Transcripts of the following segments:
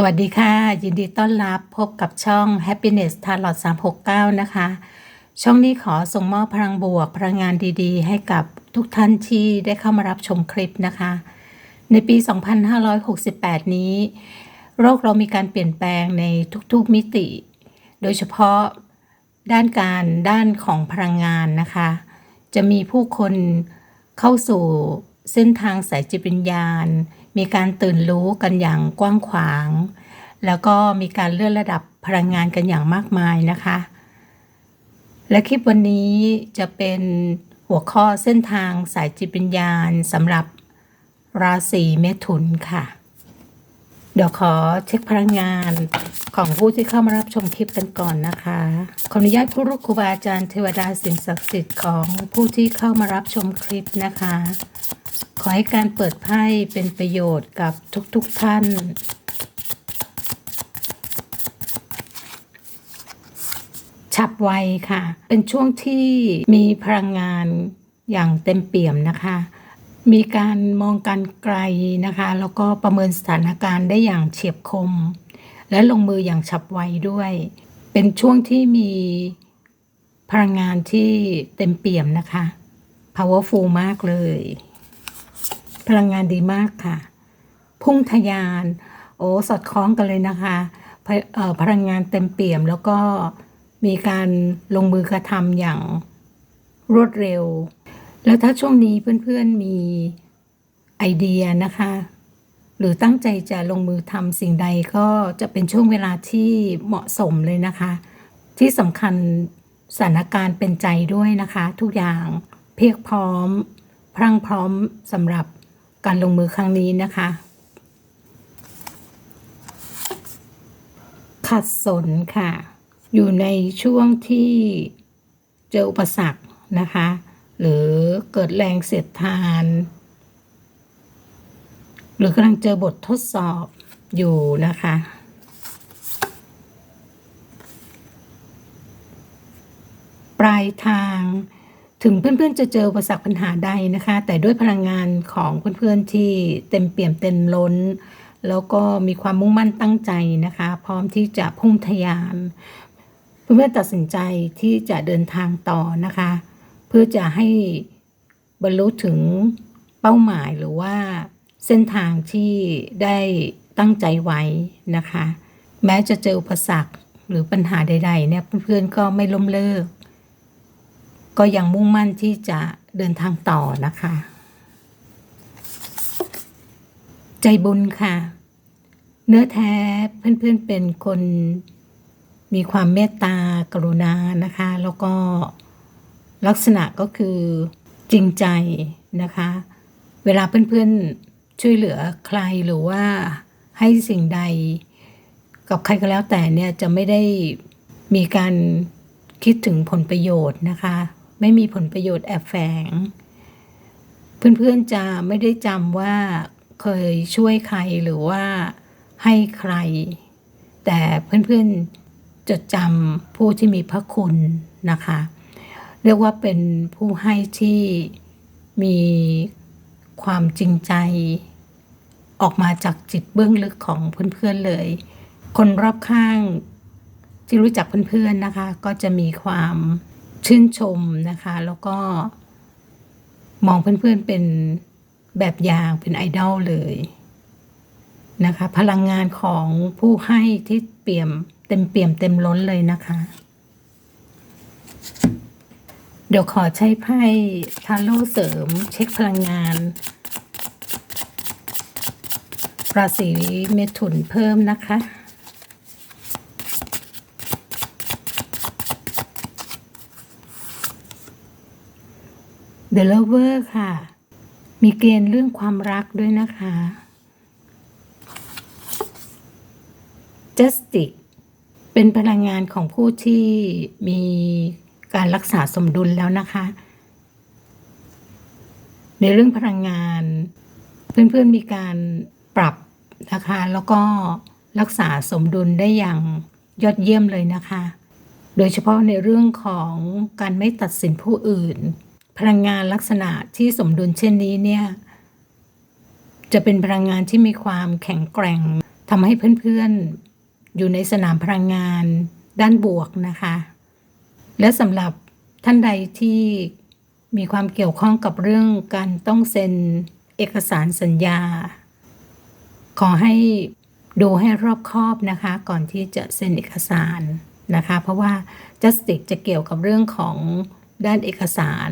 สวัสดีค่ะ ยินดีต้อนรับพบกับช่อง Happiness t a l o t 369 นะคะ ช่องนี้ขอส่งมอบพลังบวก พลังงานดีๆ ให้กับทุกท่านที่ได้เข้ามารับชมคลิปนะคะ ในปี 2568 นี้ โลกเรามีการเปลี่ยนแปลงในทุกๆมิติ โดยเฉพาะด้านการด้านของพลังงานนะคะ จะมีผู้คนเข้าสู่เส้นทางสายจิตวิญญาณ มีการตื่นรู้กันอย่างกว้างขวาง แล้วก็มีการเลื่อนระดับพลังงานกันอย่างมากมายนะคะ และคลิปวันนี้จะเป็นหัวข้อเส้นทางสายจิตวิญญาณสำหรับราศีเมถุนค่ะ เดี๋ยวขอเช็คพลังงานของผู้ที่เข้ามารับชมคลิปกันก่อนนะคะ ขออนุญาตครูรุครูบาอาจารย์เทวดาสิ่งศักดิ์สิทธิ์ของผู้ที่เข้ามารับชมคลิปนะคะ อให้การเปิดไพ่เป็นประโยชน์กับทุกๆทท่าน ฉับไวค่ะ เป็นช่วงที่มีพลังงานอย่างเต็มเปี่ยมนะคะ มีการมองการไกลนะคะ แล้วก็ประเมินสถานการณ์ได้อย่างเฉียบคม และลงมืออย่างฉับไวด้วย เป็นช่วงที่มีพลังงานที่เต็มเปี่ยมนะคะ powerful มากเลย พลังงานดีมากค่ะ พุ่งทะยาน โอ้สอดคล้องกันเลยนะคะพพลังงานเต็มเปี่ยมแล้วก็มีการลงมือกระทำอย่างรวดเร็ว แล้วถ้าช่วงนี้เพื่อนๆมีไอเดียนะคะ หรือตั้งใจจะลงมือทำสิ่งใดก็จะเป็นช่วงเวลาที่เหมาะสมเลยนะคะ ที่สำคัญสถานการณ์เป็นใจด้วยนะคะ ทุกอย่างเพียบพร้อม พรั่งพร้อมสำหรับ การลงมือครั้งนี้นะคะ ขัดสนค่ะ อยู่ในช่วงที่เจออุปสรรคนะคะ หรือเกิดแรงเสียดทาน หรือกำลังเจอบททดสอบอยู่นะคะปลายทาง ถึงเพื่อนๆจะเจออุปสรรคปัญหาใดนะคะ แต่ด้วยพลังงานของเพื่อนๆที่เต็มเปี่ยมเต็มล้น แล้วก็มีความมุ่งมั่นตั้งใจนะคะ พร้อมที่จะพุ่งทะยาน เพื่อนๆตัดสินใจที่จะเดินทางต่อนะคะ เพื่อจะให้บรรลุถึงเป้าหมายหรือว่าเส้นทางที่ได้ตั้งใจไว้นะคะ แม้จะเจออุปสรรคหรือปัญหาใดๆเนี่ยเพื่อนๆก็ไม่ล้มเลิก ก็ยังมุ่งมั่นที่จะเดินทางต่อนะคะ ใจบุญค่ะ เนื้อแท้เพื่อนๆเป็นคนมีความเมตตากรุณานะคะ แล้วก็ลักษณะก็คือจริงใจนะคะ เวลาเพื่อนๆช่วยเหลือใครหรือว่าให้สิ่งใดกับใครก็แล้วแต่เนี่ยจะไม่ได้มีการคิดถึงผลประโยชน์นะคะ ไม่มีผลประโยชน์แอบแฝง เพื่อนๆจะไม่ได้จำว่าเคยช่วยใครหรือว่าให้ใคร แต่เพื่อนๆจดจำผู้ที่มีพระคุณนะคะ เรียกว่าเป็นผู้ให้ที่มีความจริงใจ ออกมาจากจิตเบื้องลึกของเพื่อนๆเลย คนรอบข้างที่รู้จักเพื่อนๆนะคะ ก็จะมีความ ชื่นชมนะคะ แล้วก็มองเพื่อนๆเป็นแบบอย่างเป็นไอดอลเลยนะคะ พลังงานของผู้ให้ที่เปี่ยมเต็มเปี่ยมเต็มล้นเลยนะคะ เดี๋ยวขอใช้ไพ่ทาโร่เสริมเช็คพลังงานราศีเมถุนเพิ่มนะคะ The Lover ค่ะ มีเกณฑ์เรื่องความรักด้วยนะคะ Justice เป็นพลังงานของผู้ที่มีการรักษาสมดุลแล้วนะคะ ในเรื่องพลังงาน เพื่อนๆมีการปรับนะคะ แล้วก็รักษาสมดุลได้อย่างยอดเยี่ยมเลยนะคะ โดยเฉพาะในเรื่องของการไม่ตัดสินผู้อื่น พลังงานลักษณะที่สมดุลเช่นนี้เนี่ย จะเป็นพลังงานที่มีความแข็งแกร่งทำให้เพื่อนๆ อยู่ในสนามพลังงานด้านบวกนะคะ และสำหรับท่านใดที่มีความเกี่ยวข้องกับเรื่องการต้องเซ็นเอกสารสัญญา ขอให้ดูให้รอบคอบนะคะ ก่อนที่จะเซ็นเอกสารนะคะ เพราะว่า justice จะเกี่ยวกับเรื่องของด้านเอกสาร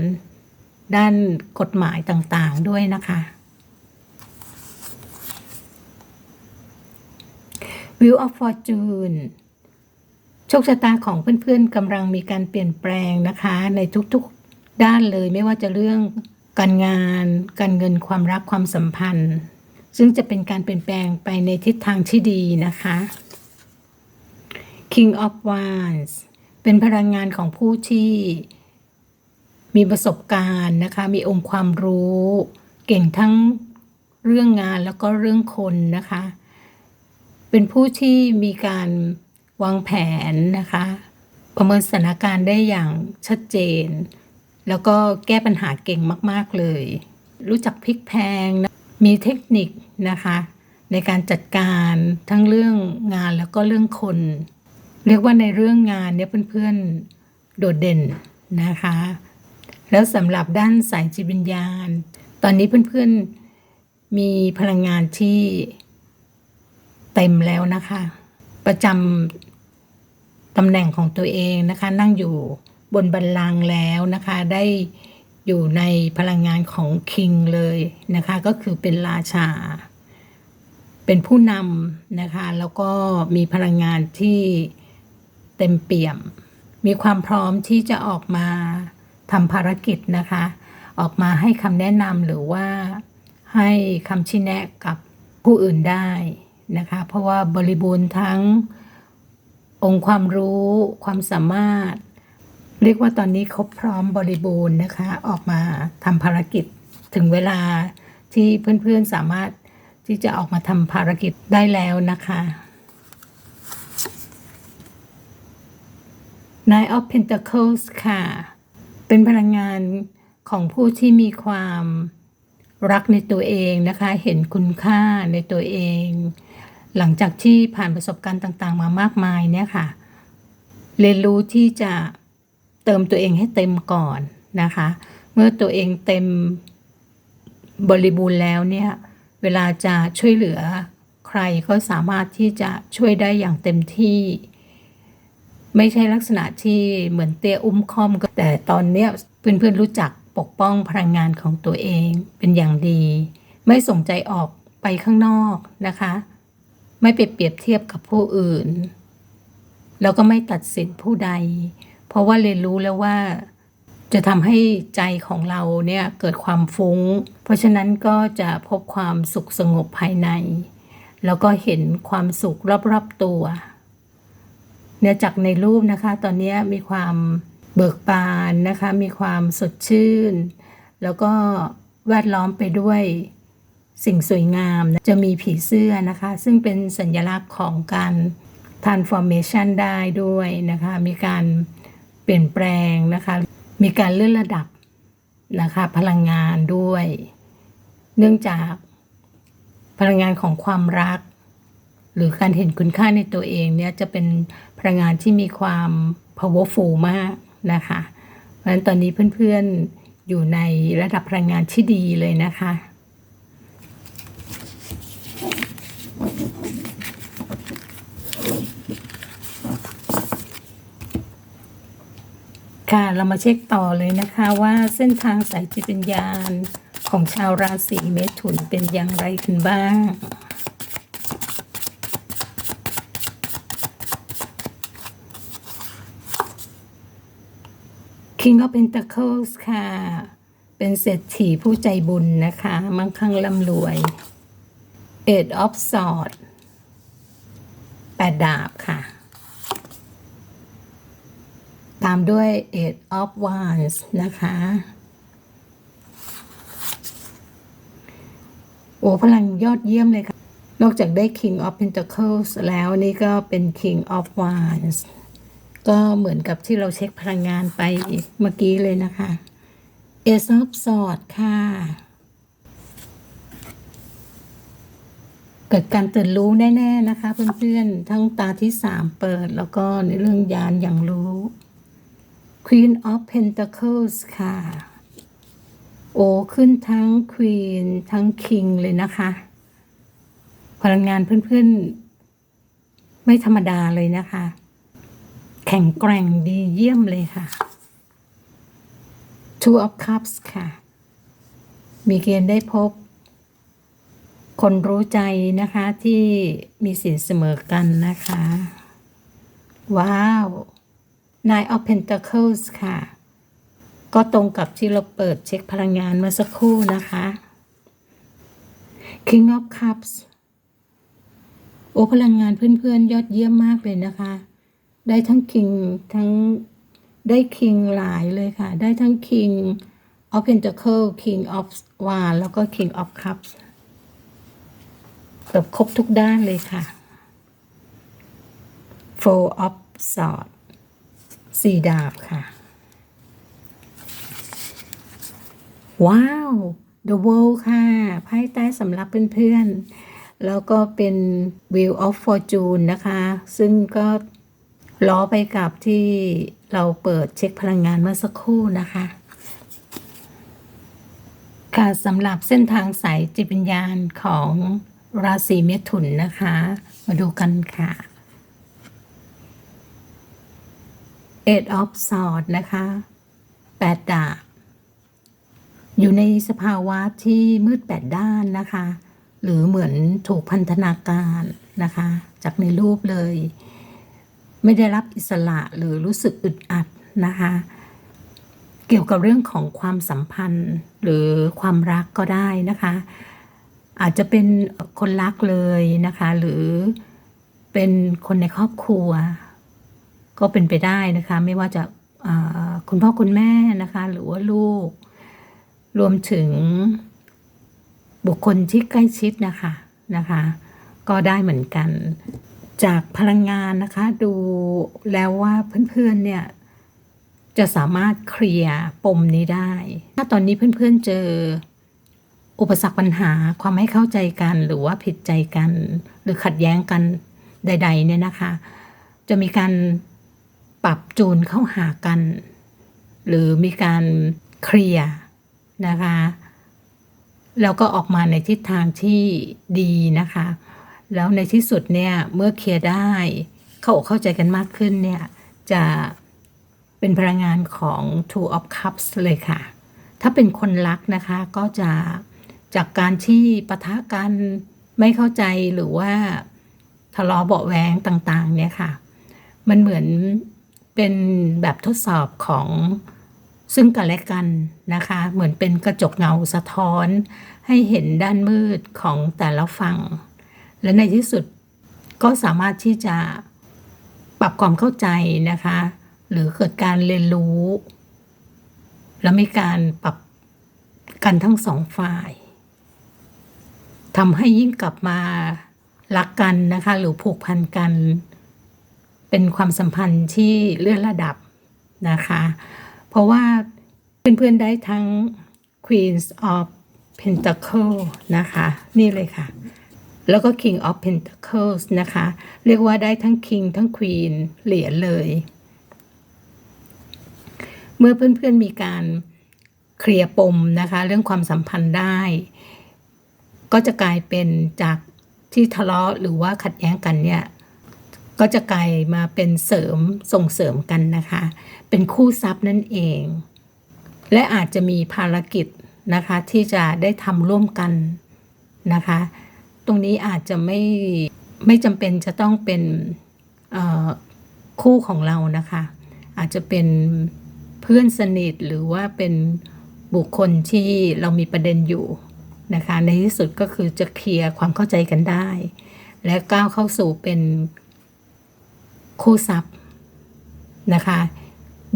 ด้านกฎหมายต่างๆด้วยนะคะ Wheel of Fortune โชคชะตาของเพื่อนๆกำลังมีการเปลี่ยนแปลงนะคะ ในทุกๆด้านเลยไม่ว่าจะเรื่องการงาน การเงินความรักความสัมพันธ์ ซึ่งจะเป็นการเปลี่ยนแปลงไปในทิศทางที่ดีนะคะ King of Wands เป็นพลังงานของผู้ที่ มีประสบการณ์นะคะ มีองค์ความรู้ เก่งทั้งเรื่องงานแล้วก็เรื่องคนนะคะ เป็นผู้ที่มีการวางแผนนะคะ ประเมินสถานการณ์ได้อย่างชัดเจน แล้วก็แก้ปัญหาเก่งมาก ๆ เลย รู้จักพลิกแพลงนะมีเทคนิคนะคะ ในการจัดการทั้งเรื่องงานแล้วก็เรื่องคน เรียกว่าในเรื่องงานเนี่ยเพื่อนๆโดดเด่นนะคะ แล้วสำหรับด้านสายจิตวิญญาณ ตอนนี้เพื่อนๆมีพลังงานที่เต็มแล้วนะคะ ประจำตำแหน่งของตัวเองนะคะ นั่งอยู่บนบัลลังแล้วนะคะ ได้อยู่ในพลังงานของคิงเลยนะคะ ก็คือเป็นราชา เป็นผู้นำนะคะ แล้วก็มีพลังงานที่เต็มเปี่ยม มีความพร้อมที่จะออกมา ทำภารกิจนะคะ ออกมาให้คำแนะนำหรือว่าให้คำชี้แนะกับผู้อื่นได้นะคะ เพราะว่าบริบูรณ์ทั้งองค์ความรู้ความสามารถ เรียกว่าตอนนี้ครบพร้อมบริบูรณ์นะคะ ออกมาทำภารกิจถึงเวลาที่เพื่อนๆสามารถที่จะออกมาทำภารกิจได้แล้วนะคะ Nine of Pentacles ค่ะ เป็นพลังงานของผู้ที่มีความรักในตัวเองนะคะ เห็นคุณค่าในตัวเอง หลังจากที่ผ่านประสบการณ์ต่างๆ มามากมายเนี่ยค่ะ เรียนรู้ที่จะเติมตัวเองให้เต็มก่อนนะคะ เมื่อตัวเองเต็มบริบูรณ์แล้วเนี่ย เวลาจะช่วยเหลือใครก็สามารถที่จะช่วยได้อย่างเต็มที่ ไม่ใช่ลักษณะที่เหมือนเตี้ยอุ้มคอมก็แต่ตอนเนี้ยเพื่อนๆรู้จักปกป้องพลังงานของตัวเองเป็นอย่างดี ไม่ส่งใจออกไปข้างนอกนะคะ ไม่ไปเปรียบเทียบกับผู้อื่น แล้วก็ไม่ตัดสินผู้ใด เพราะว่าเรียนรู้แล้วว่าจะทำให้ใจของเราเนี่ยเกิดความฟุง้ง เพราะฉะนั้นก็จะพบความสุขสงบภายใน แล้วก็เห็นความสุขรอบๆตัว เนี่ยจากในรูปนะคะ ตอนนี้มีความเบิกบานนะคะ มีความสดชื่น แล้วก็แวดล้อมไปด้วยสิ่งสวยงามจะมีผีเสื้อนะคะ ซึ่งเป็นสัญลักษณ์ของการ transformation ได้ด้วยนะคะ มีการเปลี่ยนแปลงนะคะ มีการเลื่อนระดับนะคะ พลังงานด้วย เนื่องจากพลังงานของความรัก หรือการเห็นคุณค่าในตัวเองเนี่ยจะเป็นพลังงานที่มีความ powerful มากนะคะ เพราะฉะนั้นตอนนี้เพื่อนๆอยู่ในระดับพลังงานที่ดีเลยนะคะค่ะเรามาเช็คต่อเลยนะคะว่าเส้นทางสายจิตวิญญาณของชาวราศีเมถุนเป็นอย่างไรกันบ้าง King of Pentacles ค่ะ เป็นเศรษฐีผู้ใจบุญนะคะ มั่งคั่งร่ำรวย Eight of Swords แปดดาบค่ะ ตามด้วย Eight of Wands นะคะ โอ้พลังยอดเยี่ยมเลยค่ะ นอกจากได้ King of Pentacles แล้วนี่ก็เป็น King of Wands ก็เหมือนกับที่เราเช็คพลังงานไปเมื่อกี้เลยนะคะ Ace of Swords ค่ะ เกิดการตื่นรู้แน่ ๆ นะคะ เพื่อนๆ ทั้งตาที่สามเปิด แล้วก็ในเรื่องยานอย่างรู้ Queen of Pentacles ค่ะ โอ้ขึ้นทั้ง Queen ทั้ง King เลยนะคะ พลังงานเพื่อนๆ ไม่ธรรมดาเลยนะคะ แข็งแกร่งดีเยี่ยมเลยค่ะ Two of Cups ค่ะ มีเกณฑ์ได้พบ คนรู้ใจนะคะที่มีสินเสมอกันนะคะ ว้าว Nine of Pentacles ค่ะ ก็ตรงกับที่เราเปิดเช็คพลังงานเมื่อสักครู่นะคะ King of Cups โอ้พลังงานเพื่อนๆ ยอดเยี่ยมมากเลยนะคะ ได้ทั้ง King ทั้งได้ King หลายเลยค่ะ ได้ทั้ง King of Pentacle King of wand แล้วก็ King of Cups เกือบครบทุกด้านเลยค่ะ Four of Swords สี่ดาบค่ะ ว้าว The World ค่ะไพ่ใต้สำหรับเพื่อนๆ แล้วก็เป็น Wheel of Fortune นะคะ ซึ่งก็ ล้อไปกับที่เราเปิดเช็คพลังงานเมื่อสักครู่นะคะ ค่ะสำหรับเส้นทางสายจิตวิญญาณของราศีเมถุนนะคะ มาดูกันค่ะ Eight of Swords นะคะแปดดาบอยู่ในสภาวะที่มืดแปดด้านนะคะ หรือเหมือนถูกพันธนาการนะคะ จากในรูปเลย ไม่ได้รับอิสระหรือรู้สึกอึดอัดนะคะ เกี่ยวกับเรื่องของความสัมพันธ์หรือความรักก็ได้นะคะ อาจจะเป็นคนรักเลยนะคะ หรือเป็นคนในครอบครัว ก็เป็นไปได้นะคะ ไม่ว่าจะคุณพ่อคุณแม่นะคะ หรือว่าลูก รวมถึงบุคคลที่ใกล้ชิดนะคะนะคะ ก็ได้เหมือนกัน จากพลังงานนะคะ ดูแล้วว่าเพื่อนๆเนี่ยจะสามารถเคลียร์ปมนี้ได้ ถ้าตอนนี้เพื่อนๆเจออุปสรรคปัญหาความไม่เข้าใจกันหรือว่าผิดใจกัน หรือขัดแย้งกันใด ๆ เนี่ยนะคะ จะมีการปรับจูนเข้าหากัน หรือมีการเคลียร์นะคะ แล้วก็ออกมาในทิศทางที่ดีนะคะ แล้วในที่สุดเนี่ยเมื่อเคลียร์ได้ เข้าเข้าใจกันมากขึ้นเนี่ยจะเป็นพลังงานของ Two of Cups เลยค่ะ ถ้าเป็นคนรักนะคะก็จะจากการที่ปะทะกันไม่เข้าใจหรือว่าทะเลาะเบาแวงต่างๆ เนี่ยค่ะ มันเหมือนเป็นแบบทดสอบของซึ่งกันและกันนะคะ เหมือนเป็นกระจกเงาสะท้อน ให้เห็นด้านมืดของแต่ละฝั่ง และในที่สุดก็สามารถที่จะปรับความเข้าใจนะคะ หรือเกิดการเรียนรู้ แล้วมีการปรับกันทั้งสองฝ่ายทำให้ยิ่งกลับมารักกันนะคะ หรือผูกพันกัน เป็นความสัมพันธ์ที่เลื่อนระดับนะคะ เพราะว่าเพื่อนๆได้ทั้ง Queens of Pentacle นะคะ นี่เลยค่ะ แล้วก็ King of Pentacles นะคะ เรียกว่าได้ทั้ง King ทั้ง Queen เหรียญเลย เมื่อเพื่อนๆมีการเคลียร์ปมนะคะ เรื่องความสัมพันธ์ได้ ก็จะกลายเป็นจากที่ทะเลาะหรือว่าขัดแย้งกันเนี่ย ก็จะกลายมาเป็นเสริมส่งเสริมกันนะคะ เป็นคู่ทรัพย์นั่นเอง และอาจจะมีภารกิจนะคะที่จะได้ทำร่วมกันนะคะ ตรงนี้อาจจะไม่ไม่จำเป็นจะต้องเป็นคู่ของเรานะคะ อาจจะเป็นเพื่อนสนิทหรือว่าเป็นบุคคลที่เรามีประเด็นอยู่นะคะ ในที่สุดก็คือจะเคลียร์ความเข้าใจกันได้ และก้าวเข้าสู่เป็นคู่ทรัพย์นะคะ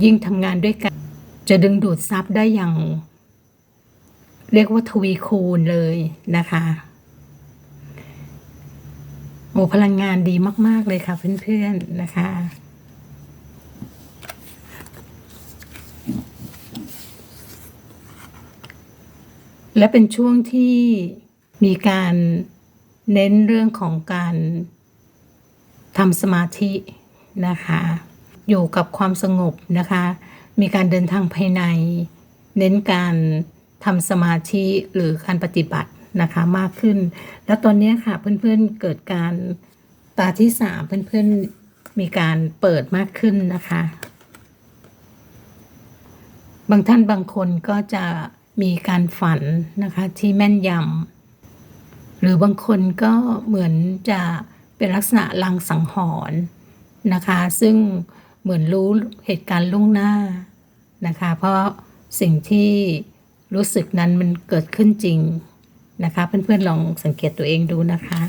ยิ่งทำงานด้วยกัน จะดึงดูดทรัพย์ได้อย่าง เรียกว่าทวีคูณเลยนะคะ โอ้พลังงานดีมาก ๆ เลยค่ะเพื่อนๆนะคะ และเป็นช่วงที่มีการเน้นเรื่องของการทำสมาธินะคะ อยู่กับความสงบนะคะ มีการเดินทางภายใน เน้นการทำสมาธิหรือการปฏิบัติ นะคะมากขึ้น แล้วตอนนี้ค่ะเพื่อนๆเกิดการตาที่สามเพื่อนๆมีการเปิดมากขึ้นนะคะ บางท่านบางคนก็จะมีการฝันนะคะที่แม่นยำหรือบางคนก็เหมือนจะเป็นลักษณะลางสังหรณ์นะคะ ซึ่งเหมือนรู้เหตุการณ์ล่วงหน้านะคะ เพราะสิ่งที่รู้สึกนั้นมันเกิดขึ้นจริง นะคะ เพื่อนๆลองสังเกตตัวเองดูนะคะ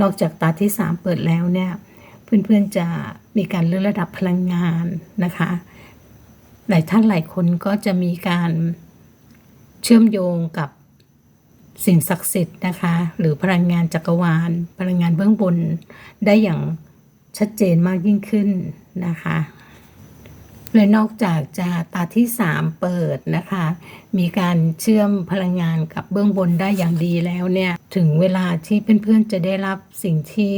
นอกจากตาที่สามเปิดแล้วเนี่ยเพื่อนๆจะมีการเลื่อนระดับพลังงานนะคะ หลายท่านหลายคนก็จะมีการเชื่อมโยงกับสิ่งศักดิ์สิทธิ์นะคะ หรือพลังงานจักรวาล พลังงานเบื้องบนได้อย่างชัดเจนมากยิ่งขึ้นนะคะ เลยนอกจากจะตาที่สามเปิดนะคะ มีการเชื่อมพลังงานกับเบื้องบนได้อย่างดีแล้วเนี่ย ถึงเวลาที่เพื่อนๆจะได้รับสิ่งที่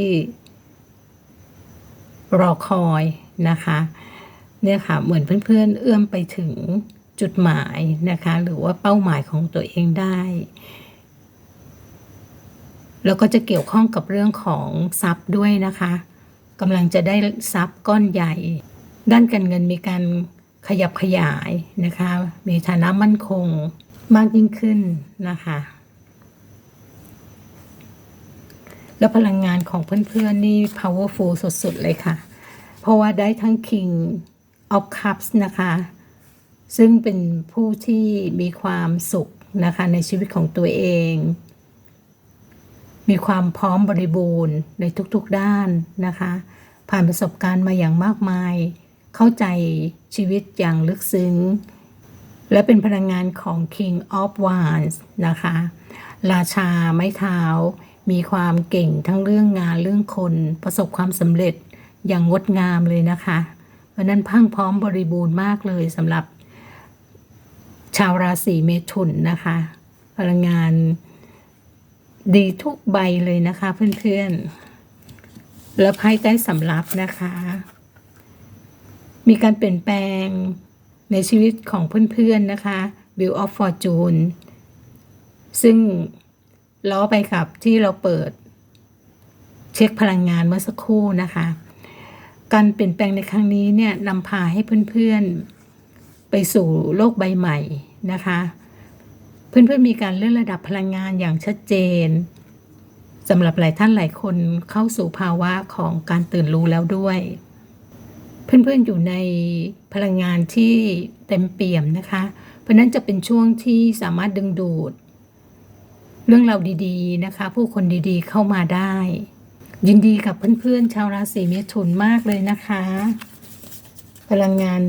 รอคอยนะคะ เนี่ยค่ะ เหมือนเพื่อนๆ เอื้อมไปถึงจุดหมายนะคะ หรือว่าเป้าหมายของตัวเองได้ แล้วก็จะเกี่ยวข้องกับเรื่องของทรัพย์ด้วยนะคะกำลังจะได้ทรัพย์ก้อนใหญ่ ด้านการเงินมีการขยับขยายนะคะ มีฐานะมั่นคงมากยิ่งขึ้นนะคะ แล้วพลังงานของเพื่อนๆนี่ powerful สุดๆ เลยค่ะ เพราะว่าได้ทั้ง King of Cups นะคะ ซึ่งเป็นผู้ที่มีความสุขนะคะในชีวิตของตัวเอง มีความพร้อมบริบูรณ์ในทุกๆด้านนะคะ ผ่านประสบการณ์มาอย่างมากมาย เข้าใจชีวิตอย่างลึกซึ้ง และเป็นพลังงานของ King of Wands นะคะ ราชาไม้เท้า มีความเก่งทั้งเรื่องงานเรื่องคน ประสบความสำเร็จอย่างงดงามเลยนะคะ เพราะนั้นพังพร้อมบริบูรณ์มากเลยสำหรับ ชาวราศีเมถุนนะคะ พลังงานดีทุกใบเลยนะคะเพื่อนๆ แล้วไพ่ใต้สำรับนะคะ มีการเปลี่ยนแปลงในชีวิตของเพื่อนๆนะคะ Wheel of Fortune ซึ่งล้อไปกับที่เราเปิด เช็คพลังงานเมื่อสักครู่นะคะ การเปลี่ยนแปลงในครั้งนี้เนี่ยนำพาให้เพื่อนๆ ไปสู่โลกใบใหม่นะคะ เพื่อนๆมีการเลื่อนระดับพลังงานอย่างชัดเจนสำหรับหลายท่านหลายคนเข้าสู่ภาวะของการตื่นรู้แล้วด้วย เพื่อนๆอยู่ในพลังงานที่เต็มเปี่ยมนะคะ เพราะนั้นจะเป็นช่วงที่สามารถดึงดูด เรื่องราวดีๆนะคะ ผู้คนดีๆเข้ามาได้ ยินดีกับเพื่อนๆชาวราศีเมถุนมากเลยนะคะ พลังงาน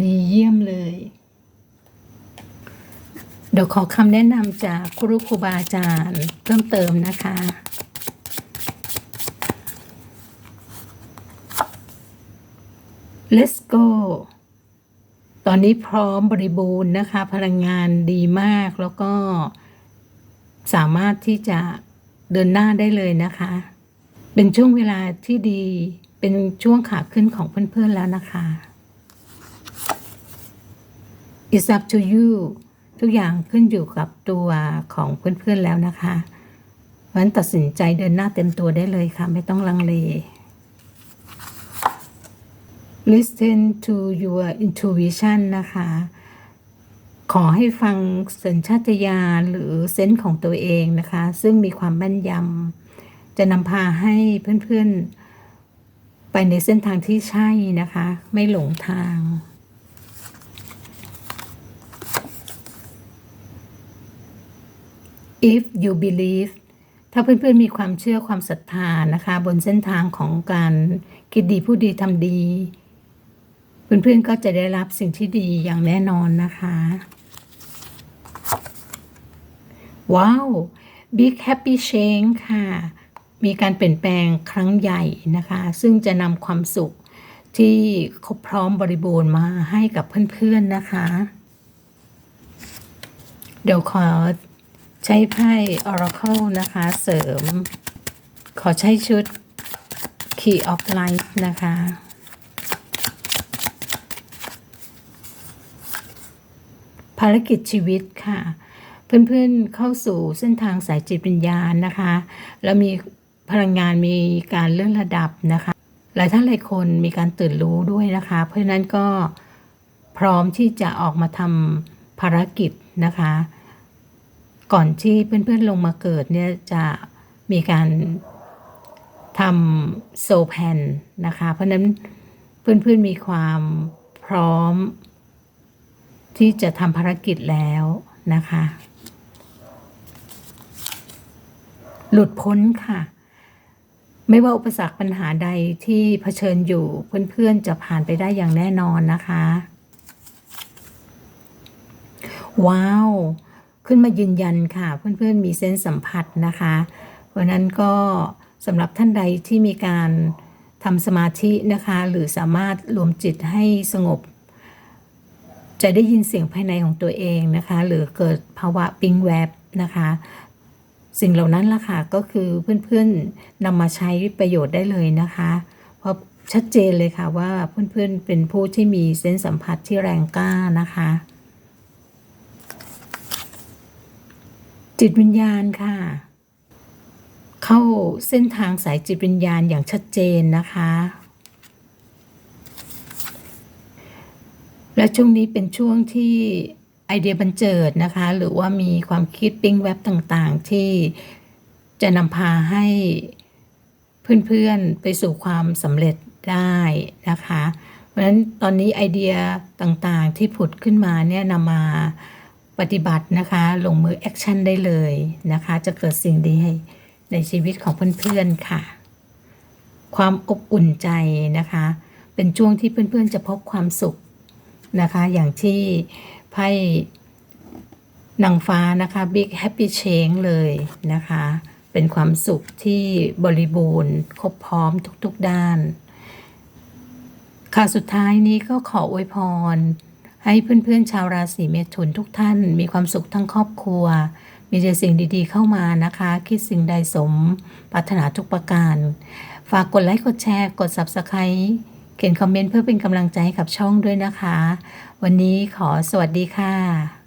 ดีเยี่ยมเลย เดี๋ยวขอคำแนะนำจากครูครูบาอาจารย์เพิ่มเติมนะคะ Let's go ตอนนี้พร้อมบริบูรณ์นะคะ พลังงานดีมากแล้วก็สามารถที่จะเดินหน้าได้เลยนะคะ เป็นช่วงเวลาที่ดีเป็นช่วงขาขึ้นของเพื่อนๆแล้วนะคะ It's up to you ทุกอย่างขึ้นอยู่กับตัวของเพื่อนๆแล้วนะคะเพราะฉะนั้นตัดสินใจเดินหน้าเต็มตัวได้เลยค่ะ ไม่ต้องลังเล listen to your intuition นะคะ ขอให้ฟังสัญชาตญาณหรือเซนส์ของตัวเองนะคะ ซึ่งมีความแม่นยำจะนำพาให้เพื่อนๆ ไปในเส้นทางที่ใช่นะคะ ไม่หลงทาง if you believe ถ้าเพื่อนๆมีความเชื่อความศรัทธานะคะ บนเส้นทางของการคิดดีพูดดีทำดี เพื่อนๆก็จะได้รับสิ่งที่ดีอย่างแน่นอนนะคะ ว้าว Big Happy Change ค่ะ มีการเปลี่ยนแปลงครั้งใหญ่นะคะ ซึ่งจะนำความสุขที่ครบพร้อมบริบูรณ์มาให้กับเพื่อนๆนะคะ เดี๋ยวขอใช้ไพ่ Oracle นะคะ เสริม ขอใช้ชุด Key of Life นะคะ ภารกิจชีวิตค่ะ เพื่อนๆเข้าสู่เส้นทางสายจิตวิญญาณนะคะ แล้วมีพลังงานมีการเลื่อนระดับนะคะ หลายท่านหลายคนมีการตื่นรู้ด้วยนะคะ เพราะฉะนั้นก็พร้อมที่จะออกมาทำภารกิจนะคะ ก่อนที่เพื่อนๆลงมาเกิดเนี่ยจะมีการทำโซแพนนะคะ เพราะฉะนั้นเพื่อนๆมีความพร้อม ที่จะทำภารกิจแล้วนะคะ หลุดพ้นค่ะ ไม่ว่าอุปสรรคปัญหาใดที่เผชิญอยู่เพื่อนๆจะผ่านไปได้อย่างแน่นอนนะคะ ว้าว ขึ้นมายืนยันค่ะ เพื่อนๆมีเส้นส์สัมผัสนะคะ เพราะนั้นก็สำหรับท่านใดที่มีการทำสมาธินะคะ หรือสามารถรวมจิตให้สงบ จะได้ยินเสียงภายในของตัวเองนะคะ หรือเกิดภาวะปิ๊งแวบนะคะ สิ่งเหล่านั้นล่ะค่ะก็คือเพื่อนๆนำมาใช้ประโยชน์ได้เลยนะคะ เพราะชัดเจนเลยค่ะว่าเพื่อนๆเป็นผู้ที่มีเส้นส์สัมผัสที่แรงกล้านะคะ จิตวิญญาณค่ะ เข้าเส้นทางสายจิตวิญญาณอย่างชัดเจนนะคะ และช่วงนี้เป็นช่วงที่ไอเดียบันเจิดนะคะ หรือว่ามีความคิดปิ้งแวบต่างๆ ที่จะนำพาให้เพื่อนๆไปสู่ความสำเร็จได้นะคะ เพราะฉะนั้นตอนนี้ไอเดียต่างๆที่ผุดขึ้นมาเนี่ยนำมาปฏิบัตินะคะ ลงมือแอคชั่นได้เลยนะคะ จะเกิดสิ่งดีให้ในชีวิตของเพื่อนๆค่ะ ความอบอุ่นใจนะคะ เป็นช่วงที่เพื่อนๆจะพบความสุข นะคะ อย่างที่ไพ่นางฟ้านะคะ Big Happy Change เลยนะคะ เป็นความสุขที่บริบูรณ์ ครบพร้อมทุกๆด้าน ค่ะสุดท้ายนี้ก็ขออวยพร ให้เพื่อนๆชาวราศีเมถุนทุกท่าน มีความสุขทั้งครอบครัว มีแต่สิ่งดีๆเข้ามานะคะ คิดสิ่งใดสมปรารถนาทุกประการ ฝากกดไลค์กดแชร์กด Subscribe ขียนคอมเมนต์เพื่อเป็นกำลังใจให้กับช่องด้วยนะคะ วันนี้ขอสวัสดีค่ะ